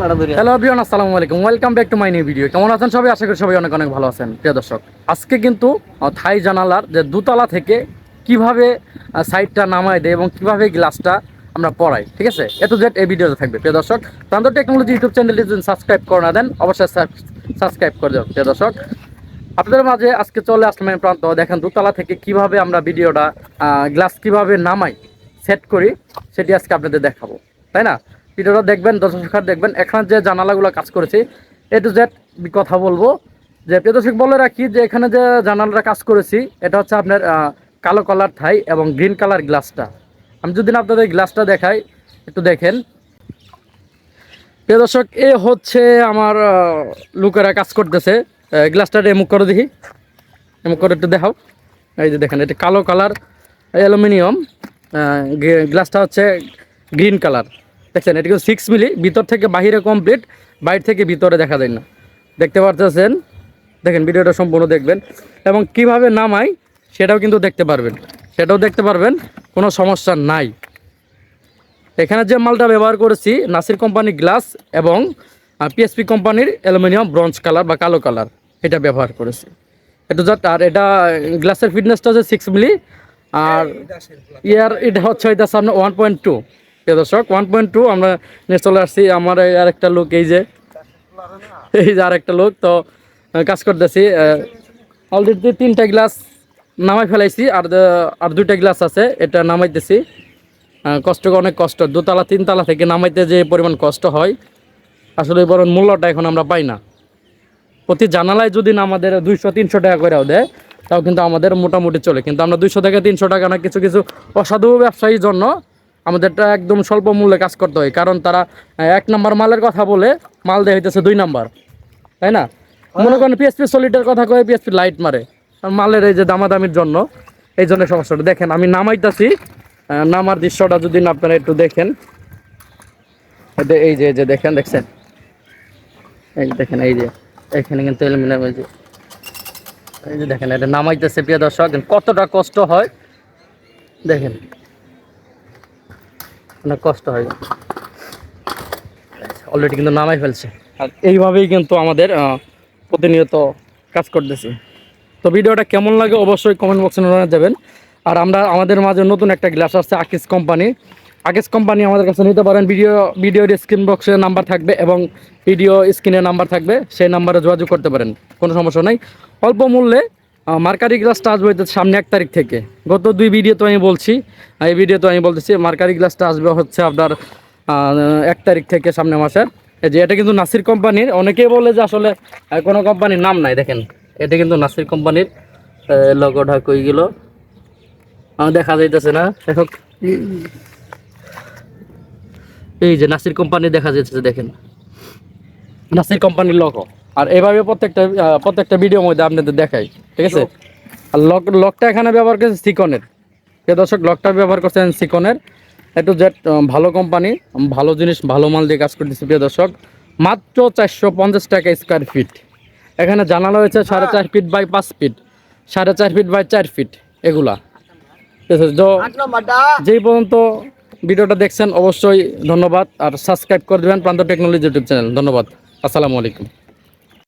Hello বিয়ন আসসালামু আলাইকুম। Welcome back to my new video কেমন আছেন সবাই? আশা করি সবাই অনেক অনেক ভালো আছেন, প্রিয় দর্শক। আজকে কিন্তু থাই জানালার যে দুতলা থেকে কীভাবে সাইডটা নামায় দেয় এবং কীভাবে গ্লাসটা আমরা পড়াই, ঠিক আছে? এত জেড এই ভিডিওতে থাকবে, প্রিয় দর্শক। প্রান্ত টেকনোলজি ইউটিউব চ্যানেলটি যদি সাবস্ক্রাইব করে না দেন, অবশ্যই সাবস্ক্রাইব করে দেবেন, প্রিয় দর্শক। আপনাদের মাঝে আজকে চলে আসলাম আমি প্রান্ত। দেখেন, দুতলা থেকে কীভাবে আমরা ভিডিওটা গ্লাস কীভাবে নামাই সেট করি, সেটি আজকে আপনাদের দেখাবো, তাই না? ভিডিওটা দেখবেন, দর্শক দেখবেন। এখানে যে জানালাগুলো কাজ করেছি এ টু জেড কথা বলব। যে প্রিয় দর্শক, বলে রাখি যে এখানে যে জানালাটা কাজ করেছি, এটা হচ্ছে আপনার কালো কালার থাই এবং গ্রিন কালার গ্লাসটা। আমি যদি আপনাদের গ্লাসটা দেখাই, একটু দেখেন। প্রিয় দর্শক, এ হচ্ছে আমার লোকেরা কাজ করতেছে। গ্লাসটা রেমুভ করে দেখি। রেমুভ করে একটু দেখাও। এই যে দেখেন, এটা কালো কালার, অ্যালুমিনিয়াম। গ্লাসটা হচ্ছে গ্রিন কালার। দেখছেন এটা কিন্তু সিক্স মিলি ভিতর থেকে বাহিরে কমপ্লিট বাইরে থেকে ভিতরে দেখা যায় না। দেখতে পারতেছেন? দেখেন ভিডিওটা সম্পূর্ণ দেখবেন। এবং কীভাবে নামাই সেটাও কিন্তু দেখতে পারবেন। সেটাও দেখতে পারবেন কোনো সমস্যা নাই। এখানে যে মালটা ব্যবহার করেছি নাসির কোম্পানি গ্লাস এবং পিএসপি কোম্পানির অ্যালুমিনিয়াম ব্রঞ্জ কালার বা কালো কালার এটা ব্যবহার করেছি। এটা জাস্ট আর এটা গ্লাসের ফিটনেসটা হচ্ছে সিক্স মিলি আর ইয়ার এটা হচ্ছে এটা সামনে ওয়ান পয়েন্ট টু দর্শক ওয়ান পয়েন্ট টু আমরা নিয়ে চলে আসছি। আমার এই আরেকটা লোক এই যে এই যে আর একটা লোক তো কাজ করতেছি। অলরেডি তিনটা গ্লাস নামাই ফেলাইছি, আর আর দুইটা গ্লাস আছে, এটা নামাইতেছি। কষ্ট, অনেক কষ্ট। দোতলা, তিনতলা থেকে নামাইতে যে পরিমাণ কষ্ট হয়, আসলে বরং মূল্যটা এখন আমরা পাই না। প্রতি জানালায় যদি না আমাদের দুইশো, তিনশো টাকা করেও দেয়, তাও কিন্তু আমাদের মোটামুটি চলে। কিন্তু আমরা দুইশো থেকে তিনশো টাকা না কিছু কিছু অসাধু ব্যবসায়ীর জন্য আমাদেরটা একদম স্বল্প মূল্যে কাজ করতে হয়। কারণ তারা এক নাম্বার মালের কথা বলে মাল দেয় হইতেছে দুই নাম্বার। তাই না? মনে করেন পিএসপি সলিডের কথা কয়ে পিএসপি লাইট মারে। মালের এই যে দামাদামির জন্য এই জন্য সমস্যাটা। দেখেন আমি নামাইতেছি নামার দৃশ্যটা যদি আপনারা একটু দেখেন। এই যে- এই যে দেখেন দেখছেন? এই যে দেখেন এই যে এখানে কিন্তু এই যে এই যে দেখেন এটা নামাইতেছে প্রিয় দর্শক। কতটা কষ্ট হয়। দেখেন। অনেক কষ্ট হয়। অলরেডি কিন্তু নামাই ফেলছে। আর এইভাবেই কিন্তু আমাদের প্রতিনিয়ত কাজ করতেছি। তো ভিডিওটা কেমন লাগে অবশ্যই কমেন্ট বক্সে জানা যাবেন আর আমরা আমাদের মাঝে নতুন একটা গ্লাস আসছে আকিস কোম্পানি আকিস কোম্পানি আমাদের কাছে নিতে পারেন। ভিডিও ভিডিওর স্ক্রিন বক্সে নাম্বার থাকবে এবং ভিডিও স্ক্রিনে নাম্বার থাকবে। সেই নাম্বারে যোগাযোগ করতে পারেন। কোনো সমস্যা নেই। অল্প মূল্যে মার্কারি গ্লাসটা আসবে সামনে এক তারিখ থেকে। গত দুই ভিডিও তো আমি বলছি এই ভিডিও তো আমি বলতেছি মার্কারি গ্লাসটা আসবে হচ্ছে আপনার এক তারিখ থেকে সামনে মাসের। এই যে এটা কিন্তু নাসির কোম্পানির, অনেকেই বলে যে আসলে কোনো কোম্পানির নাম নাই, দেখেন। এটা কিন্তু নাসির কোম্পানির লগোটা কই গেল। দেখা যাইতেছে না দেখো এই যে নাসির কোম্পানি দেখা যাচ্ছে দেখেন। নাসির কোম্পানির লগো আর এভাবে প্রত্যেকটা প্রত্যেকটা ভিডিওর মধ্যে আপনাদের দেখাই ঠিক আছে? আর লক লকটা এখানে ব্যবহার করছে সিকনের প্রিয় দর্শক লকটা ব্যবহার করছেন সিকনের একটু জেট ভালো কোম্পানি ভালো জিনিস ভালো মাল দিয়ে কাজ করতেছে প্রিয় দর্শক। মাত্র চারশো পঞ্চাশ টাকা স্কোয়ার ফিট এখানে জানানো হয়েছে সাড়ে চার ফিট বাই পাঁচ ফিট সাড়ে চার ফিট বাই চার ফিট এগুলা। ঠিক আছে তো যেই পর্যন্ত ভিডিওটা দেখছেন অবশ্যই ধন্যবাদ। আর সাবস্ক্রাইব করে দেবেন প্রান্ত টেকনোলজি ইউটিউব চ্যানেল। ধন্যবাদ। আসসালামু আলাইকুম।